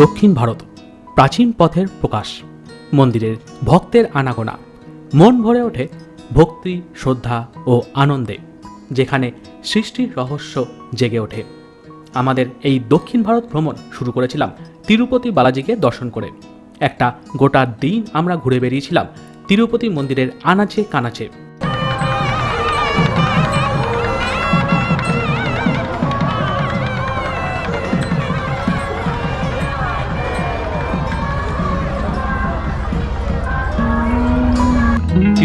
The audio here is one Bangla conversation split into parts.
দক্ষিণ ভারত, প্রাচীন পথের প্রকাশ, মন্দিরের ভক্তের আনাগোনা, মন ভরে ওঠে ভক্তি, শ্রদ্ধা ও আনন্দে, যেখানে সৃষ্টির রহস্য জেগে ওঠে। আমাদের এই দক্ষিণ ভারত ভ্রমণ শুরু করেছিলাম তিরুপতি বালাজিকে দর্শন করে। একটা গোটা দিন আমরা ঘুরে বেরিয়েছিলাম তিরুপতি মন্দিরের আনাচে কানাচে।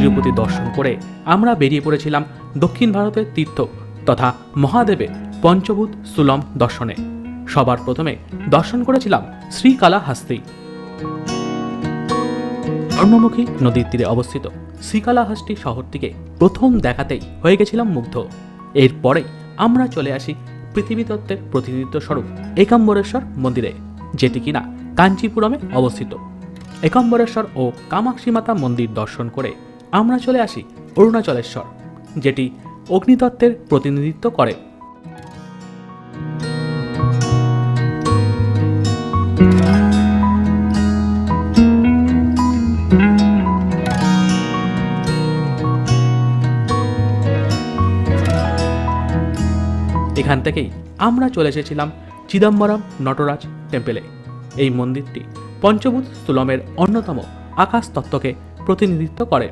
তিরুপতি দর্শন করে আমরা বেরিয়ে পড়েছিলাম দক্ষিণ ভারতের তীর্থ তথা মহাদেবের পঞ্চভূত সুলম দর্শনে। সবার প্রথমে দর্শন করেছিলাম শ্রীকালাহাস্তি। ধর্মমুখী নদীর তীরে অবস্থিত শ্রীকালাহাস্তি শহরটিকে প্রথম দেখাতেই হয়ে গেছিলাম মুগ্ধ। এরপরে আমরা চলে আসি পৃথিবী তত্ত্বের প্রতিনিধিত্ব স্বরূপ একাম্বরেশ্বর মন্দিরে, যেটি কিনা কাঞ্চিপুরমে অবস্থিত। একাম্বরেশ্বর ও কামাক্ষী মাতা মন্দির দর্শন করে আমরা চলে আসি অরুণাচলেশ্বর, যেটি অগ্নিতত্ত্বের প্রতিনিধিত্ব করে। এখান থেকেই আমরা চলে এসেছিলাম চিদম্বরম নটরাজ টেম্পেলে। এই মন্দিরটি পঞ্চভূত স্থূলমের অন্যতম আকাশ তত্ত্বকে প্রতিনিধিত্ব করে।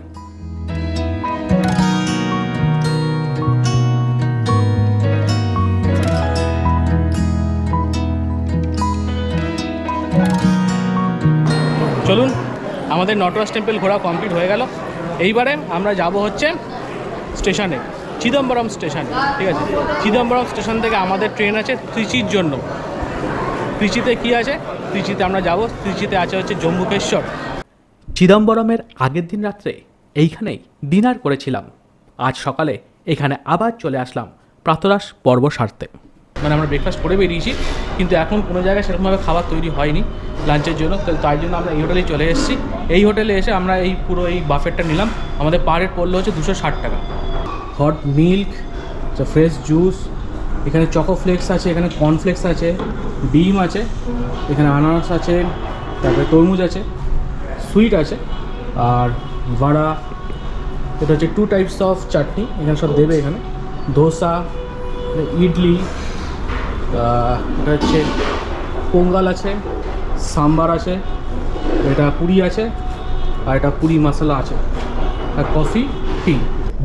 চলুন, আমাদের নটরাজ টেম্পল ঘোরা কমপ্লিট হয়ে গেল। এইবারে আমরা যাব হচ্ছে স্টেশনে, চিদম্বরম স্টেশন, ঠিক আছে? চিদম্বরম স্টেশন থেকে আমাদের ট্রেন আছে ত্রিচির জন্য। ত্রিচিতে কি আছে? ত্রিচিতে আমরা যাব, ত্রিচিতে আছে হচ্ছে জম্মুকেশ্বর। চিদম্বরমের আগের দিন রাত্রে এইখানেই ডিনার করেছিলাম। আজ সকালে এখানে আবার চলে আসলাম প্রাতরাস পর্ব সারতে। মানে আমরা ব্রেকফাস্ট করে বেরিয়েছি কিন্তু এখন কোনো জায়গায় সেরকমভাবে খাবার তৈরি হয়নি লাঞ্চের জন্য। তাই জন্য আমরা এই হোটেলেই চলে এসেছি। এই হোটেলে এসে আমরা এই পুরো এই বাফেটটা নিলাম। আমাদের পার হেড পড়ল হচ্ছে দুশো ষাট টাকা। হট মিল্ক ফ্রেশ জুস এখানে চকো ফ্লেক্স আছে এখানে কর্নফ্লেক্স আছে ডিম আছে এখানে আনারস আছে তারপরে তরমুজ আছে সুইট আছে আর ভাড়া এটা হচ্ছে টু টাইপস অফ চাটনি এখানে সব দেবে এখানে। ধোসা ইডলি আহ, এটা হচ্ছে পোঙ্গাল আছে, সাম্বার আছে, এটা পুরি আছে, আর এটা পুরি মশলা আছে, আর কফি টি।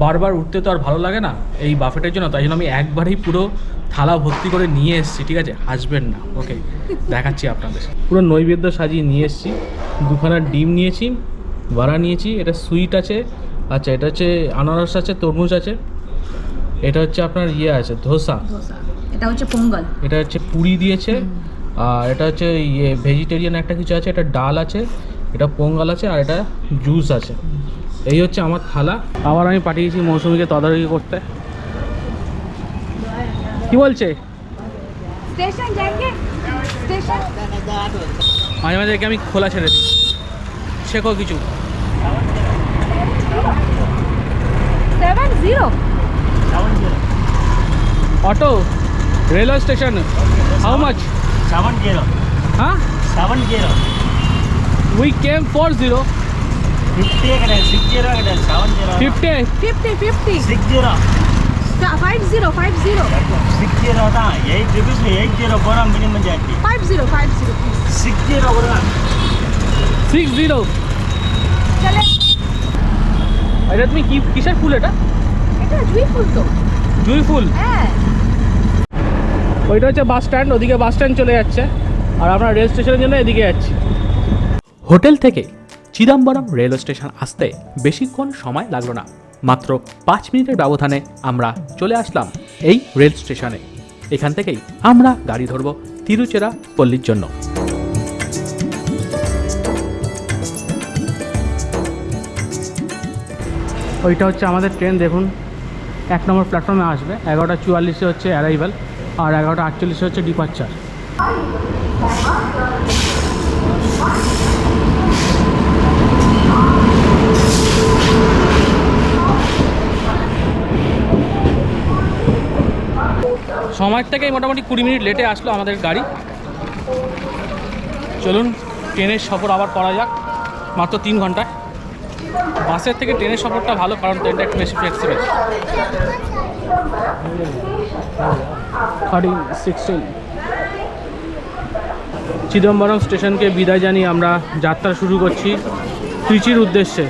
বারবার উঠতে তো আর ভালো লাগে না এই বাফেটের জন্য, তাই জন্য আমি একবারেই পুরো থালা ভর্তি করে নিয়ে এসেছি, ঠিক আছে? হাসবেন না, ওকে, দেখাচ্ছি আপনাদের। পুরো নৈবেদ্য সাজিয়ে নিয়ে এসেছি, দুখানা ডিম নিয়েছি, বাড়া নিয়েছি, এটা সুইট আছে আচ্ছা এটা হচ্ছে আনারস আছে, তরমুজ আছে, এটা হচ্ছে আপনার ইয়ে আছে ধোসা। এটা হচ্ছে পোঙ্গল। এটা হচ্ছে পুরি দিয়েছে আর এটা হচ্ছে ইয়ে ভেজিটেরিয়ান একটা কিছু আছে এটা ডাল আছে এটা পোঙ্গল আছে আর এটা জুস আছে। এই হচ্ছে আমার থালা। আবার আমি পাঠিয়েছি মৌসুমিকে তদারকি করতে। কি বলছে? মাঝে মাঝে আমি খোলা ছেড়ে দিই। শেখো কিছু। Seven Zero auto railway station how much Seven zero. হ্যাঁ Seven zero. We came four zero Fifty kada, six zero kada, seven zero. Fifty fifty fifty Six zero. Five zero five zero Six zero da. Eight rupees ni eight zero boram minimum jati. Five zero five zero Six zero boram. Six zero চলে এটা তুমি কি কিসের ফুল এটা এটা জুই ফুল তো জুই ফুল হ্যাঁ ওইটা হচ্ছে বাস স্ট্যান্ড ওদিকে বাস স্ট্যান্ড চলে যাচ্ছে। আর আমরা রেল স্টেশনের জন্য এদিকে যাচ্ছি। হোটেল থেকে চিদম্বরম রেলওয়ে স্টেশন আসতে বেশিক্ষণ সময় লাগল না। মাত্র পাঁচ মিনিটের ব্যবধানে আমরা চলে আসলাম এই রেল স্টেশনে। এখান থেকেই আমরা গাড়ি ধরব তিরুচেরা পল্লীর জন্য। ওইটা হচ্ছে আমাদের ট্রেন দেখুন। এক নম্বর প্ল্যাটফর্মে আসবে। এগারোটা চুয়াল্লিশে হচ্ছে অ্যারাইভাল আর এগারোটা আটচল্লিশে হচ্ছে ডিপার্চার সময়ের থেকেই মোটামুটি কুড়ি মিনিট লেটে আসলো আমাদের গাড়ি। চলুন, ট্রেনের সফর আবার করা যাক, মাত্র তিন ঘন্টায়। বাসের থেকে ট্রেনের সফরটা ভালো, কারণ ট্রেনটা একটু বেশি ফ্লেক্সিবল থার্টি সিক্সটিন চিদম্বরম স্টেশনকে বিদায় জানিয়ে আমরা যাত্রা শুরু করছি। ত্রিচির উদ্দেশ্যে।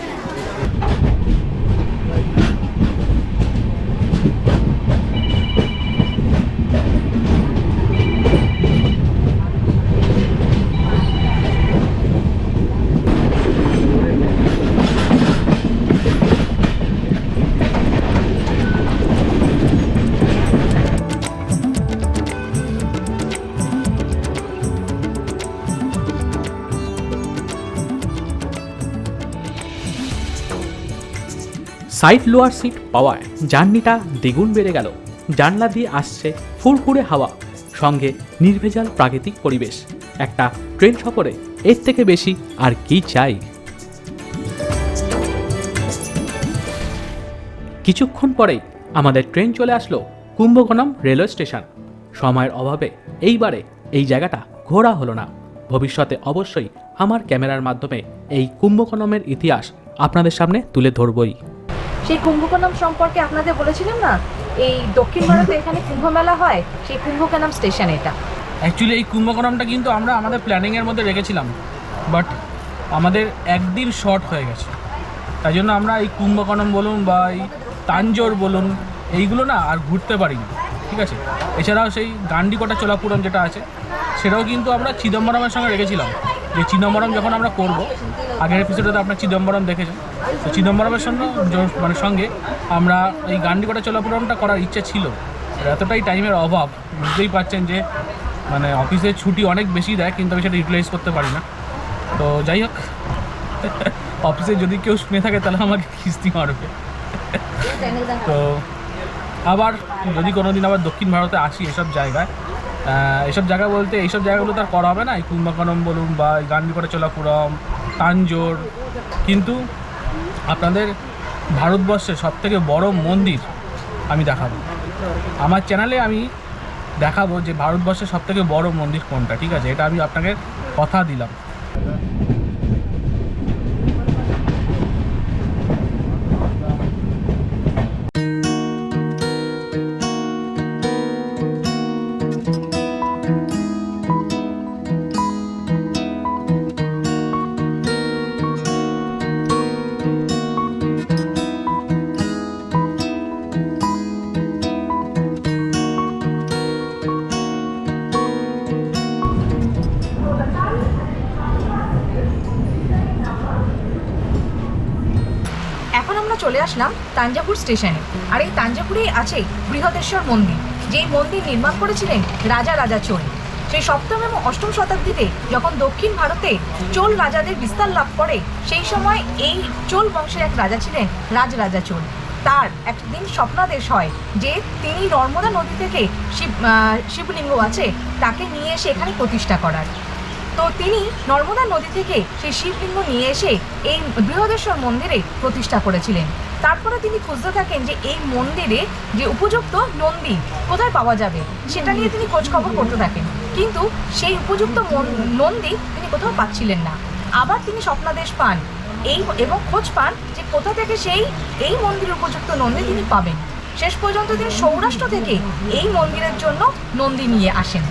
সাইড লোয়ার সিট পাওয়ায় জার্নিটা দ্বিগুণ বেড়ে গেল। জানলা দিয়ে আসছে ফুরফুরে হাওয়া, সঙ্গে নির্ভেজাল প্রাকৃতিক পরিবেশ। একটা ট্রেন সফরে এর থেকে বেশি আর কি চাই? কিছুক্ষণ পরেই আমাদের ট্রেন চলে আসলো কুম্ভকোণম রেলওয়ে স্টেশন। সময়ের অভাবে এইবারে এই জায়গাটা ঘোরা হলো না। ভবিষ্যতে অবশ্যই আমার ক্যামেরার মাধ্যমে এই কুম্ভকোণমের ইতিহাস আপনাদের সামনে তুলে ধরবই। সেই কুম্ভকোণম সম্পর্কে আপনাদের বলেছিলাম না? এই দক্ষিণ ভারতে এখানে কুম্ভ মেলা হয়, সেই কুম্ভকোণম স্টেশন এটা। অ্যাকচুয়ালি এই কুম্ভকোণমটা কিন্তু আমরা আমাদের প্ল্যানিংয়ের মধ্যে রেখেছিলাম বাট আমাদের একদিন শর্ট হয়ে গেছে। তাই জন্য আমরা এই কুম্ভকোণম বলুন বা এই তাঞ্জোর বলুন, এইগুলো না আর ঘুরতে পারিনি, ঠিক আছে? এছাড়াও সেই গান্ডিকোটা চোলাপুরম যেটা আছে, সেটাও কিন্তু আমরা চিদম্বরমের সঙ্গে রেখেছিলাম। যে চিদম্বরম যখন আমরা করব, আগের এপিসোডে তো আপনার চিদম্বরম দেখেছেন। তো চিদম্বরমের সঙ্গে মানে সঙ্গে আমরা এই গান্ডিকোটা চোলাপুরমটা করার ইচ্ছা ছিল। এতটাই টাইমের অভাব বুঝতেই পারছেন যে মানে অফিসে ছুটি অনেক বেশি দেয় কিন্তু আমি সেটা ইউটিলাইজ করতে পারি না। তো যাই হোক অফিসে যদি কেউ শুনে থাকে তাহলে আমাকে কিস্তি মারবে। তো আবার যদি কোনো দিন আবার দক্ষিণ ভারতে আসি এসব জায়গায় এসব জায়গা বলতে এইসব জায়গাগুলো তো আর করা হবে না এই কুম্ভকোণম বলুন বা এই গান্ডিকোটা চোলাপুরম তাঞ্জোর। কিন্তু আপনাদের ভারতবর্ষের সব থেকে বড় মন্দির আমি দেখাবো। আমার চ্যানেলে আমি দেখাবো যে ভারতবর্ষের সবথেকে বড় মন্দির কোনটা, ঠিক আছে? এটা আমি আপনাকে কথা দিলাম। এখন আমরা চলে আসলাম তাঞ্জাপুর স্টেশনে। আর এই তাঞ্জাপুরেই আছে বৃহদেশ্বর মন্দির, যেই মন্দির নির্মাণ করেছিলেন রাজা রাজা চোল। সেই সপ্তম এবং অষ্টম শতাব্দীতে যখন দক্ষিণ ভারতে চোল রাজাদের বিস্তার লাভ করে, সেই সময় এই চোল বংশের এক রাজা ছিলেন রাজরাজা চোল। তার একদিন স্বপ্নাদেশ হয় যে তিনি নর্মদা নদী থেকে শিব শিবলিঙ্গ আছে, তাকে নিয়ে এসে এখানে প্রতিষ্ঠা করার। তো তিনি নর্মদা নদী থেকে সেই শিবলিঙ্গ নিয়ে এসে এই বৃহদেশ্বর মন্দিরে প্রতিষ্ঠা করেছিলেন। তারপরে তিনি খুঁজতে থাকেন যে এই মন্দিরে যে উপযুক্ত নন্দী কোথায় পাওয়া যাবে, সেটা নিয়ে তিনি খোঁজ খবর করতে থাকেন। কিন্তু সেই উপযুক্ত নন্দী তিনি কোথাও পাচ্ছিলেন না। আবার তিনি স্বপ্নাদেশ পান। এই এবং খোঁজ পান যে কোথা থেকে সেই, এই মন্দিরের উপযুক্ত নন্দী তিনি পাবেন। শেষ পর্যন্ত তিনি সৌরাষ্ট্র থেকে এই মন্দিরের জন্য নন্দী নিয়ে আসেন।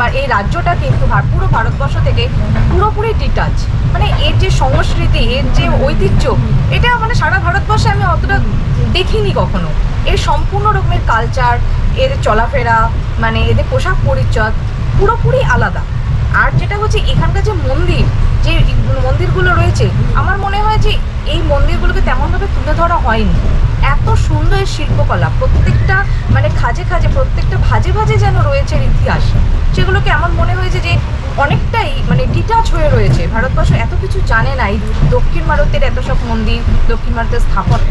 বা এই রাজ্যটা কিন্তু পুরো ভারতবর্ষ থেকে পুরোপুরি ডিটাচ মানে এর যে সংস্কৃতি, এর যে ঐতিহ্য, এটা মানে সারা ভারতবর্ষে আমি অতটা দেখিনি কখনো। এর সম্পূর্ণ রকমের কালচার এর চলাফেরা মানে এদের পোশাক পরিচ্ছদ পুরোপুরি আলাদা। আর যেটা হচ্ছে এখানকার যে মন্দির, যে মন্দিরগুলো রয়েছে, আমার মনে হয় যে এই মন্দিরগুলোকে তেমনভাবে তুলে ধরা হয়নি। এত সুন্দর শিল্পকলা, প্রত্যেকটা মানে খাজে খাজে, প্রত্যেকটা ভাজে ভাজে যেন রয়েছে ইতিহাস। সেগুলোকে আমার মনে হয়েছে যে অনেকটাই মানে ডিটাচ হয়ে রয়েছে। ভারতবর্ষ এত কিছু জানে না এই দক্ষিণ ভারতের এত সব মন্দির দক্ষিণ ভারতের স্থাপত্য।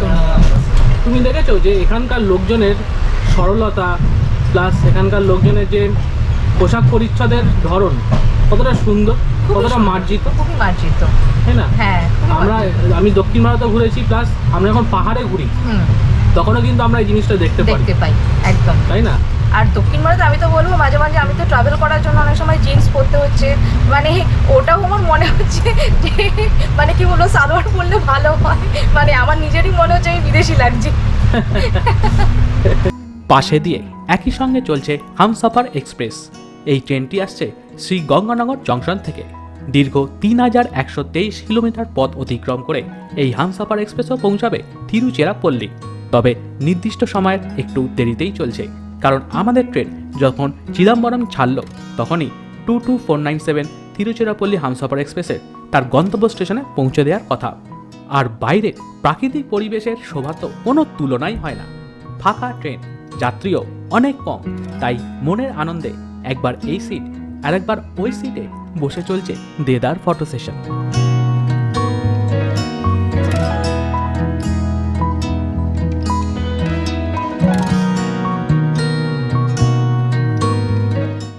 তুমি দেখেছ যে এখানকার লোকজনের সরলতা প্লাস এখানকার লোকজনের যে পোশাক পরিচ্ছদের ধরন কতটা সুন্দর কতটা। মার্জিত। খুবই মার্জিত। তাই না? হ্যাঁ আমরা আমি দক্ষিণ ভারতে ঘুরেছি প্লাস আমরা যখন পাহাড়ে ঘুরি। তখনও কিন্তু আমরা এই জিনিসটা দেখতে পারি। দেখতে পাই একদম। তাই না? আর দক্ষিণ ভারতে আমি তো বলব মাঝে মাঝে আমি তো ট্রাভেল করার জন্য অনেক সময় জিন্স পরতে হচ্ছে। মানে ওটাও আমার মনে হচ্ছে যে মানে কি বলব, সালোয়ার পরলে ভালো হয়। মানে আমার নিজেরই মনে হচ্ছে আমি বিদেশি লাগছে। পাশে দিয়ে একই সঙ্গে চলছে হামসাফার এক্সপ্রেস। এই ট্রেনটি আসছে শ্রী গঙ্গানগর জংশন থেকে। দীর্ঘ তিন হাজার একশো তেইশ কিলোমিটার পথ অতিক্রম করে এই হামসাফার এক্সপ্রেসও পৌঁছাবে তিরুচেরাপল্লী। তবে নির্দিষ্ট সময়ের একটু দেরিতেই চলছে। কারণ আমাদের ট্রেন যখন চিদম্বরম ছাড়ল, তখনই two two four nine seven Tiruchirappalli Humsafar এক্সপ্রেসের তার গন্তব্য স্টেশনে পৌঁছে দেওয়ার কথা। আর বাইরে প্রাকৃতিক পরিবেশের শোভা তো কোনো তুলনাই হয় না। ফাঁকা ট্রেন, যাত্রীও অনেক কম, তাই মনের আনন্দে একবার এই সিট আর একবার ওই সিটে বসে চলছে দেদার ফটো সেশন।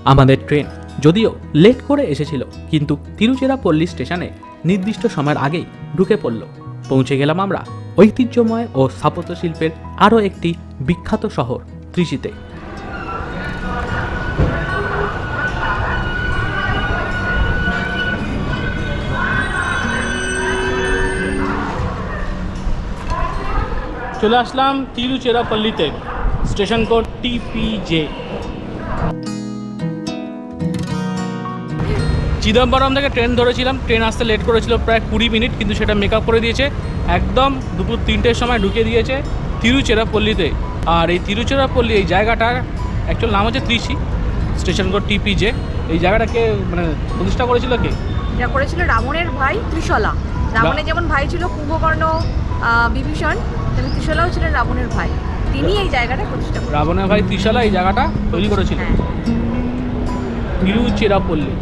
আমাদের ট্রেন। যদিও লেট করে এসেছিল, কিন্তু তিরুচিরাপল্লী স্টেশনে নির্দিষ্ট সময়ের আগেই ঢুকে পড়ল। পৌঁছে গেলাম আমরা ঐতিহ্যময় ও স্থাপত্য শিল্পের আরও একটি বিখ্যাত শহর ত্রিচিতে চলে আসলাম তিরুচেরাপল্লীতে, স্টেশন কোড টিপিজে। চিদম্বরম থেকে ট্রেন ধরেছিলাম। ট্রেন আসতে লেট করেছিল প্রায় কুড়ি মিনিট কিন্তু সেটা মেকআপ করে দিয়েছে। একদম দুপুর তিনটের সময় ঢুকে দিয়েছে তিরুচেরাপল্লীতে। আর এই তিরুচেরাপল্লী এই জায়গাটার অ্যাকচুয়াল নাম হচ্ছে ত্রিচি স্টেশন কোড টিপিজে এই জায়গাটাকে মানে প্রতিষ্ঠা করেছিল কে? যা করেছিল রাবণের ভাই ত্রিশলা। রাবণের যেমন ভাই ছিল কুম্ভকর্ণ বিভীষণ তেমনি ত্রিশলাও ছিলেন রাবণের ভাই। তিনি এই জায়গাটা প্রতিষ্ঠা করেন রাবণের ভাই ত্রিশালা এই জায়গাটা তৈরি করেছিলেন হ্যাঁ। তিরুচেরাপল্লী।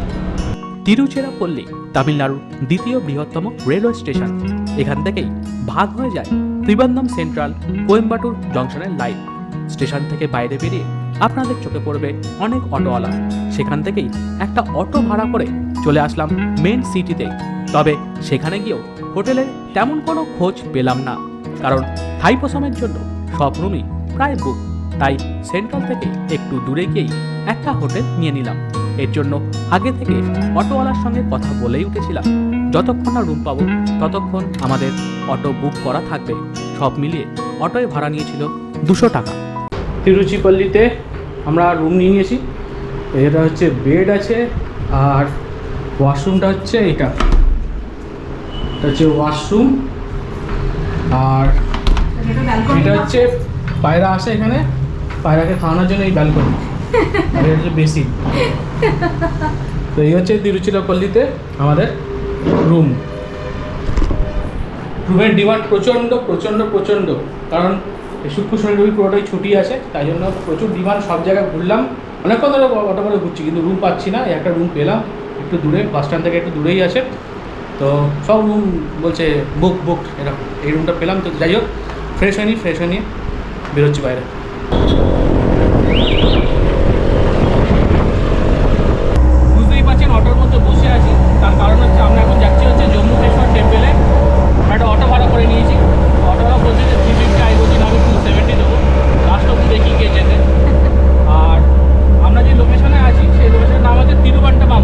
তিরুচিরাপল্লী, তামিলনাড়ুর দ্বিতীয় বৃহত্তম রেলওয়ে স্টেশন। এখান থেকেই ভাগ হয়ে যায় ত্রিবান্ধম সেন্ট্রাল কোয়েম্বাটুর জংশনের লাইন। স্টেশন থেকে বাইরে বেরিয়ে আপনাদের চোখে পড়বে অনেক অটোওয়ালা। সেখান থেকেই একটা অটো ভাড়া করে চলে আসলাম মেন সিটিতে। তবে সেখানে গিয়েও হোটেলের তেমন কোনো খোঁজ পেলাম না। কারণ থাইপোসমের জন্য সব রুমই প্রায় বুক। তাই সেন্ট্রাল থেকে একটু দূরে গিয়েই একটা হোটেল নিয়ে নিলাম। এর জন্য আগে থেকে অটোওয়ালার সঙ্গে কথা বলেই উঠেছিলাম। যতক্ষণ না রুম পাবো ততক্ষণ আমাদের অটো বুক করা থাকবে। সব মিলিয়ে অটোয় ভাড়া নিয়েছিল দুশো টাকা। তিরুচিপল্লিতে আমরা রুম নিয়ে নিয়েছি। এটা হচ্ছে বেড আছে আর ওয়াশরুমটা হচ্ছে এটা এটা হচ্ছে ওয়াশরুম আর এটা হচ্ছে পায়রা আসে এখানে। পায়রাকে খাওয়ানোর জন্য এই ব্যালকনি এটা হচ্ছে বেসিন তো এই হচ্ছে তিরুচিরাপল্লিতে আমাদের রুম রুমের ডিমান্ড প্রচণ্ড প্রচণ্ড প্রচণ্ড। কারণ শুক্র শনি রবি পুরোটাই ছুটি আছে, তাই জন্য প্রচুর ডিমান্ড সব জায়গায় ঘুরলাম। অনেকক্ষণ ধরে অটো করে ঘুরছি, কিন্তু রুম পাচ্ছি না একটা রুম পেলাম, একটু দূরে বাস স্ট্যান্ড থেকে একটু দূরেই আছে। তো সব রুম বলছে বুক বুক এরকম। এই রুমটা পেলাম, তো যাই হোক ফ্রেশ হয়নি ফ্রেশ হয়নি, বেরোচ্ছি বাইরে বুঝতেই পারছেন অটোর মধ্যে বসে আছি তার কারণ হচ্ছে আমরা এখন যাচ্ছি হচ্ছে জম্মুকেশ্বর টেম্পেলে একটা অটো ভাড়া করে নিয়েছি অটোটা বলছে যে থ্রি ফিফটি আই বলছি না আমি টু সেভেন্টি দেবো লাস্ট অব্দি দেখি কে যেতে আর আমরা যে লোকেশনে আছি সেই লোকেশনের নাম হচ্ছে তিরুবান্টাপাম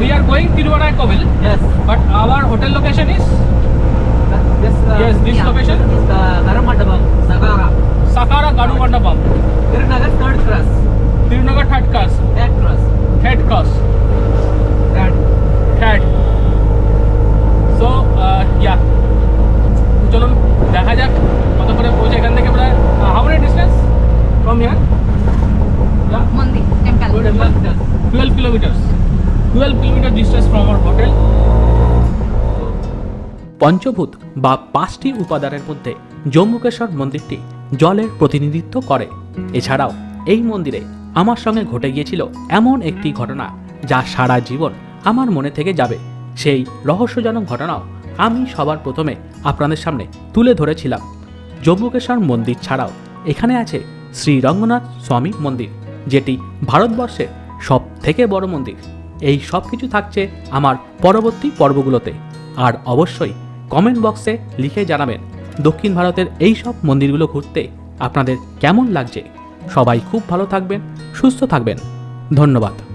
we are going Thiruvanaikaval Yes. But our hotel location is This, uh, Yes, this Yeah. location is the Garamandapam, Sagara. Sagara Garumandapam Tirnagar third cross. Thirunagar third class Third cross. Head class Third. cat. So, uh, yeah. চলুন দেখা যাক কত করে পৌঁছে এখান থেকে প্রায় how many distance from here মন্দির temple twelve kilometres twelve kilometre distance from our hotel পঞ্চভূত বা পাঁচটি উপাদানের মধ্যে জম্মুকেশ্বর মন্দিরটি জলের প্রতিনিধিত্ব করে। এছাড়াও এই মন্দিরে আমার সঙ্গে ঘটে গিয়েছিল এমন একটি ঘটনা যা সারা জীবন আমার মনে থেকে যাবে। সেই রহস্যজনক ঘটনাও আমি সবার প্রথমে আপনাদের সামনে তুলে ধরেছিলাম। জম্মুকেশ্বর মন্দির ছাড়াও এখানে আছে শ্রী রঙ্গনাথ স্বামী মন্দির, যেটি ভারতবর্ষের সব থেকে বড় মন্দির। এই সব কিছু থাকছে আমার পরবর্তী পর্বগুলোতে। আর অবশ্যই কমেন্ট বক্সে লিখে জানাবেন দক্ষিণ ভারতের এই সব মন্দিরগুলো ঘুরতে আপনাদের কেমন লাগছে। সবাই খুব ভালো থাকবেন, সুস্থ থাকবেন। ধন্যবাদ।